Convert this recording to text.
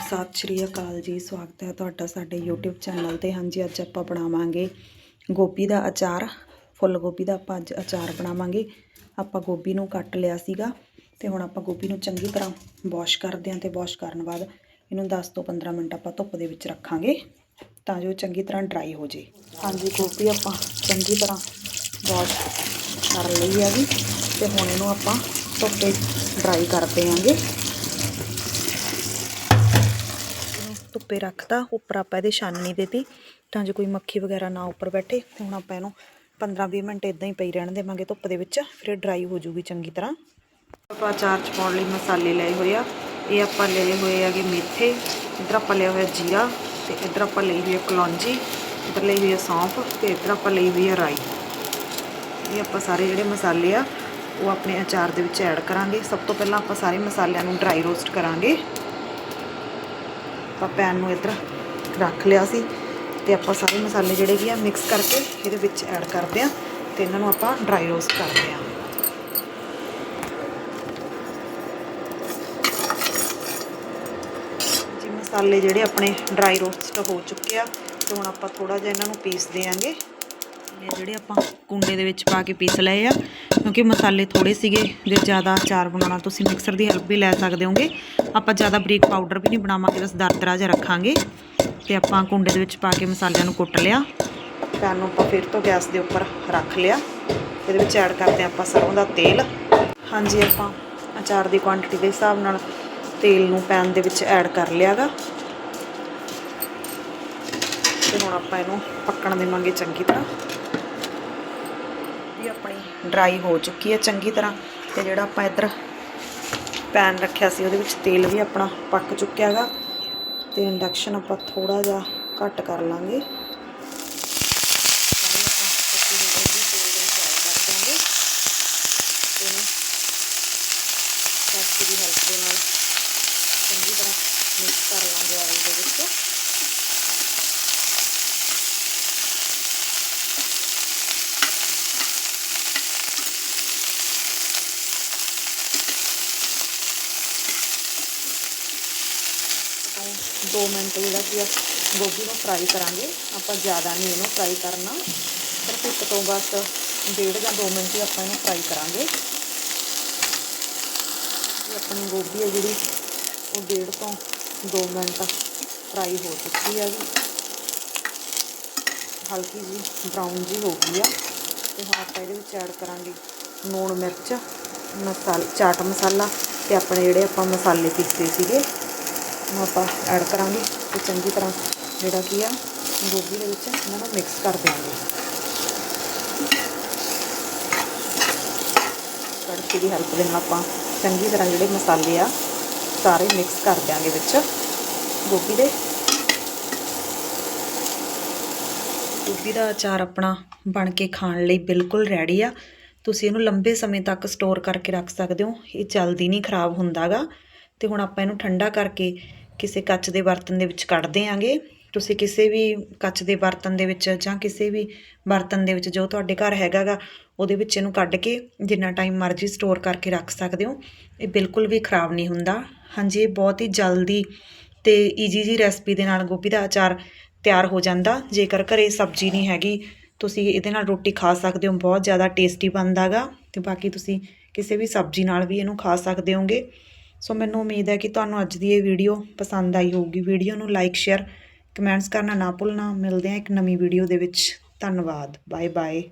ਸਤਿ ਸ਼੍ਰੀ ਅਕਾਲ ਜੀ। ਸਵਾਗਤ ਹੈ ਤੁਹਾਡਾ ਸਾਡੇ YouTube ਚੈਨਲ ਤੇ। ਹਾਂਜੀ, ਅੱਜ ਆਪਾਂ ਬਣਾਵਾਂਗੇ ਗੋਭੀ ਦਾ ਅਚਾਰ, ਫੁੱਲ ਗੋਭੀ ਦਾ ਆਪਾਂ ਅੱਜ ਅਚਾਰ ਬਣਾਵਾਂਗੇ। ਆਪਾਂ ਗੋਭੀ ਨੂੰ ਕੱਟ ਲਿਆ ਸੀਗਾ ਤੇ ਹੁਣ ਆਪਾਂ ਗੋਭੀ ਨੂੰ ਚੰਗੀ ਤਰ੍ਹਾਂ ਵਾਸ਼ ਕਰਦੇ ਹਾਂ ਤੇ ਵਾਸ਼ ਕਰਨ ਬਾਅਦ ਇਹਨੂੰ 10 ਤੋਂ 15 ਮਿੰਟ ਆਪਾਂ ਧੁੱਪ ਦੇ ਵਿੱਚ ਰੱਖਾਂਗੇ ਤਾਂ ਜੋ ਚੰਗੀ ਤਰ੍ਹਾਂ ਡਰਾਈ ਹੋ ਜੇ ਹਾਂਜੀ, ਗੋਭੀ ਆਪਾਂ ਚੰਗੀ ਤਰ੍ਹਾਂ ਵਾਸ਼ ਕਰ ਲਈ ਹੈਗੀ ਤੇ ਹੁਣ ਇਹਨੂੰ ਆਪਾਂ ਧੁੱਪੇ ਡਰਾਈ ਕਰਦੇ ਆਂਗੇ ਇਹਨੂੰ ਧੁੱਪੇ ਰੱਖਤਾ, ਉੱਪਰ ਆਪਾਂ ਇਹਦੇ ਛਾਨਣੀ ਦੇਤੀ, ਤਾਂ ਜੋ ਕੋਈ ਮੱਖੀ ਵਗੈਰਾ ਨਾ ਉੱਪਰ ਬੈਠੇ ਤੇ ਹੁਣ ਆਪਾਂ ਇਹਨੂੰ 15-20 ਮਿੰਟ ਇਦਾਂ ਹੀ ਪਈ ਰਹਿਣ ਦੇਵਾਂਗੇ ਧੁੱਪ ਦੇ ਵਿੱਚ, ਫਿਰ ਡਰਾਈ ਹੋ ਜੂਗੀ ਚੰਗੀ ਤਰ੍ਹਾਂ। ਆਪਾਂ ਅਚਾਰ ਚ ਪਾਉਣ ਲਈ ਮਸਾਲੇ ਲਏ ਹੋਏ ਆ, ਇਹ ਆਪਾਂ ਲਏ ਹੋਏ ਆਗੇ ਮੇਥੇ, ਇੱਧਰ ਆਪਾਂ ਲਿਆ ਹੋਇਆ ਜੀਰਾ, ਤੇ ਇੱਧਰ ਆਪਾਂ ਲਈ ਹੋਈ ਹੈ ਕਲੌਂਜੀ, ਇੱਧਰ ਲਈ ਹੋਈ ਹੈ ਸੌਂਫ, ਤੇ ਇੱਧਰ ਆਪਾਂ ਲਈ ਹੋਈ ਹੈ ਰਾਈ। ਇਹ ਆਪਾਂ ਸਾਰੇ ਜਿਹੜੇ ਮਸਾਲੇ ਆ, ਉਹ ਆਪਣੇ ਅਚਾਰ ਦੇ ਵਿੱਚ ਐਡ ਕਰਾਂਗੇ। ਸਭ ਤੋਂ ਪਹਿਲਾਂ ਆਪਾਂ ਸਾਰੇ ਮਸਾਲਿਆਂ ਨੂੰ ਡਰਾਈ ਰੋਸਟ ਕਰਾਂਗੇ। ਆਪਾਂ ਪੈਨ ਨੂੰ ਇੱਧਰ ਰੱਖ ਲਿਆ ਸੀ ਤੇ ਆਪਾਂ ਸਾਰੇ ਮਸਾਲੇ ਜਿਹੜੇ ਕੀ ਆ ਮਿਕਸ ਕਰਕੇ ਇਹਦੇ ਵਿੱਚ ਐਡ ਕਰਦੇ ਆ ਤੇ ਇਹਨਾਂ ਨੂੰ ਆਪਾਂ ਡਰਾਈ ਰੋਸਟ ਕਰਦੇ ਆ। ਜੀ, ਮਸਾਲੇ ਜਿਹੜੇ ਆਪਣੇ ਡਰਾਈ ਰੋਸਟ ਹੋ ਚੁੱਕੇ ਆ ਤੇ ਹੁਣ ਆਪਾਂ ਥੋੜਾ ਜਿਹਾ ਇਹਨਾਂ ਨੂੰ ਪੀਸ ਦੇਾਂਗੇ ਇਹ ਜਿਹੜੇ ਆਪਾਂ ਕੁੰਡੇ ਦੇ ਵਿੱਚ ਪਾ ਕੇ ਪੀਸ ਲਏ ਆ ਕਿਉਂਕਿ ਮਸਾਲੇ ਥੋੜੇ ਸੀਗੇ ਜੇ ਜ਼ਿਆਦਾ ਅਚਾਰ ਬਣਾਉਣਾ, ਤੁਸੀਂ ਮਿਕਸਰ ਦੀ ਹੈਲਪ ਵੀ ਲੈ ਸਕਦੇ ਹੋਗੇ। ਆਪਾਂ ਜ਼ਿਆਦਾ ਬਰੀਕ ਪਾਊਡਰ ਵੀ ਨਹੀਂ ਬਣਾਵਾਂਗੇ, ਬਸ ਦਰਦਰਾ ਜਿਹਾ ਰੱਖਾਂਗੇ। ਤੇ ਆਪਾਂ ਕੁੰਡੇ ਦੇ ਵਿੱਚ ਪਾ ਕੇ ਮਸਾਲਿਆਂ ਨੂੰ ਕੁੱਟ ਲਿਆ। ਪੈਨ ਨੂੰ ਆਪਾਂ ਫਿਰ ਤੋਂ ਗੈਸ ਦੇ ਉੱਪਰ ਰੱਖ ਲਿਆ। ਇਹਦੇ ਵਿੱਚ ਐਡ ਕਰਦੇ ਆਪਾਂ ਸਰੋਂ ਦਾ ਤੇਲ। ਹਾਂਜੀ, ਆਪਾਂ ਅਚਾਰ ਦੀ ਕੁਆਂਟੀਟੀ ਦੇ ਹਿਸਾਬ ਨਾਲ ਤੇਲ ਨੂੰ ਪੈਨ ਦੇ ਵਿੱਚ ਐਡ ਕਰ ਲਿਆਗਾ। ਤੇ ਹੁਣ ਆਪਾਂ ਇਹਨੂੰ ਪੱਕਣ ਦੇਵਾਂਗੇ ਚੰਗੀ ਤਰ੍ਹਾਂ। ਵੀ ਆਪਣੀ ਡਰਾਈ ਹੋ ਚੁੱਕੀ ਹੈ ਚੰਗੀ ਤਰ੍ਹਾਂ ਤੇ ਜਿਹੜਾ ਆਪਾਂ ਇੱਧਰ ਪੈਨ ਰੱਖਿਆ ਸੀ, ਉਹਦੇ ਵਿੱਚ ਤੇਲ ਵੀ ਆਪਣਾ ਪੱਕ ਚੁੱਕਿਆ ਹੈਗਾ ਤੇ ਇੰਡਕਸ਼ਨ ਆਪਾਂ ਥੋੜਾ ਜਿਹਾ ਘੱਟ ਕਰ ਲਾਂਗੇ। ਸਾਰੇ ਦੀ ਹੈਲਪ ਦੇ ਨਾਲ ਚੰਗੀ ਤਰ੍ਹਾਂ ਮਿਕਸ ਕਰ ਲਾਂਗੇ ਆਇਲ ਦੇ ਵਿੱਚ। ਦੋ ਮਿੰਟ ਜਿਹੜਾ ਕੀ ਆ, ਗੋਭੀ ਨੂੰ ਫਰਾਈ ਕਰਾਂਗੇ। ਆਪਾਂ ਜ਼ਿਆਦਾ ਨਹੀਂ ਇਹਨੂੰ ਫਰਾਈ ਕਰਨਾ। ਸਿਰਫ ਇੱਕ ਤੋਂ ਬਸ ਡੇਢ ਜਾਂ 2 ਮਿੰਟ ਹੀ ਆਪਾਂ ਇਹਨੂੰ ਫਰਾਈ ਕਰਾਂਗੇ। ਇਹ ਆਪਣੀ ਗੋਭੀ ਹੈ ਜਿਹੜੀ, ਉਹ ਡੇਢ ਤੋਂ 2 ਮਿੰਟ ਫਰਾਈ ਹੋ ਚੁੱਕੀ ਹੈ ਜੀ। ਹਲਕੀ ਜੀ ਬਰਾਊਨ ਜੀ ਹੋ ਗਈ ਆ। ਤੇ ਹੁਣ ਆਪਾਂ ਇਹਦੇ ਵਿੱਚ ਐਡ ਕਰਾਂਗੇ ਲੂਣ ਮਿਰਚ ਮਸਾਲਾ ਚਾਟ ਮਸਾਲਾ ਤੇ ਆਪਣੇ ਜਿਹੜੇ ਆਪਾਂ ਮਸਾਲੇ ਪੀਸੇ ਸੀਗੇ। ਨੂੰ ਆਪਾਂ ਐਡ ਕਰਾਂਗੇ ਤੇ ਚੰਗੀ ਤਰ੍ਹਾਂ ਜਿਹੜਾ ਕੀ ਆ, ਗੋਭੀ ਦੇ ਵਿੱਚ ਇਹਨਾਂ ਨੂੰ ਮਿਕਸ ਕਰ ਦਿਆਂਗੇ। ਕੜਛੀ ਦੀ ਹੈਲਪ ਦੇ ਨਾਲ ਆਪਾਂ ਚੰਗੀ ਤਰ੍ਹਾਂ ਜਿਹੜੇ ਮਸਾਲੇ ਆ, ਸਾਰੇ ਮਿਕਸ ਕਰ ਦਿਆਂਗੇ ਵਿੱਚ। ਗੋਭੀ ਦੇ। ਗੋਭੀ ਦਾ ਅਚਾਰ ਆਪਣਾ ਬਣ ਕੇ ਖਾਣ ਲਈ ਬਿਲਕੁਲ ਰੈਡੀ ਆ। ਤੁਸੀਂ ਇਹਨੂੰ ਲੰਬੇ ਸਮੇਂ ਤੱਕ ਸਟੋਰ ਕਰਕੇ ਰੱਖ ਸਕਦੇ ਹੋ। ਇਹ ਜਲਦੀ ਨਹੀਂ ਖਰਾਬ ਹੁੰਦਾਗਾ। ਤੇ ਹੁਣ ਆਪਾਂ ਇਹਨੂੰ ਠੰਡਾ ਕਰਕੇ ਕਿਸੇ ਕੱਚ ਦੇ ਬਰਤਨ ਦੇ ਵਿੱਚ ਕੱਢ ਦਿਆਂਗੇ ਤੁਸੀਂ ਕਿਸੇ ਵੀ ਕੱਚ ਦੇ ਬਰਤਨ ਦੇ ਵਿੱਚ ਜਾਂ ਕਿਸੇ ਵੀ ਬਰਤਨ ਦੇ ਵਿੱਚ ਜੋ ਤੁਹਾਡੇ ਘਰ ਹੈਗਾਗਾ, ਉਹਦੇ ਵਿੱਚ ਇਹਨੂੰ ਕੱਢ ਕੇ ਜਿੰਨਾ ਟਾਈਮ ਮਰਜ਼ੀ ਸਟੋਰ ਕਰਕੇ ਰੱਖ ਸਕਦੇ ਹੋ। ਇਹ ਬਿਲਕੁਲ ਵੀ ਖਰਾਬ ਨਹੀਂ ਹੁੰਦਾ। ਹਾਂਜੀ, ਇਹ ਬਹੁਤ ਹੀ ਜਲਦੀ ਤੇ ਈਜੀ ਜੀ ਰੈਸਪੀ ਦੇ ਨਾਲ ਗੋਭੀ ਦਾ ਅਚਾਰ ਤਿਆਰ ਹੋ ਜਾਂਦਾ। ਜੇਕਰ ਘਰੇ ਸਬਜ਼ੀ ਨਹੀਂ ਹੈਗੀ, ਤੁਸੀਂ ਇਹਦੇ ਨਾਲ ਰੋਟੀ ਖਾ ਸਕਦੇ ਹੋ, ਬਹੁਤ ਜ਼ਿਆਦਾ ਟੇਸਟੀ ਬਣਦਾਗਾ ਤੇ ਬਾਕੀ ਤੁਸੀਂ ਕਿਸੇ ਵੀ ਸਬਜ਼ੀ ਨਾਲ ਵੀ ਇਹਨੂੰ ਖਾ ਸਕਦੇ ਹੋਗੇ। ਸੋ ਮੈਨੂੰ ਉਮੀਦ ਹੈ ਕਿ ਤੁਹਾਨੂੰ ਅੱਜ ਦੀ ਇਹ ਵੀਡੀਓ ਪਸੰਦ ਆਈ ਹੋਊਗੀ। ਵੀਡੀਓ ਨੂੰ ਲਾਈਕ ਸ਼ੇਅਰ ਕਮੈਂਟਸ ਕਰਨਾ ਨਾ ਭੁੱਲਣਾ। ਮਿਲਦੇ ਹਾਂ ਇੱਕ ਨਵੀਂ ਵੀਡੀਓ ਦੇ ਵਿੱਚ। ਧੰਨਵਾਦ। Bye bye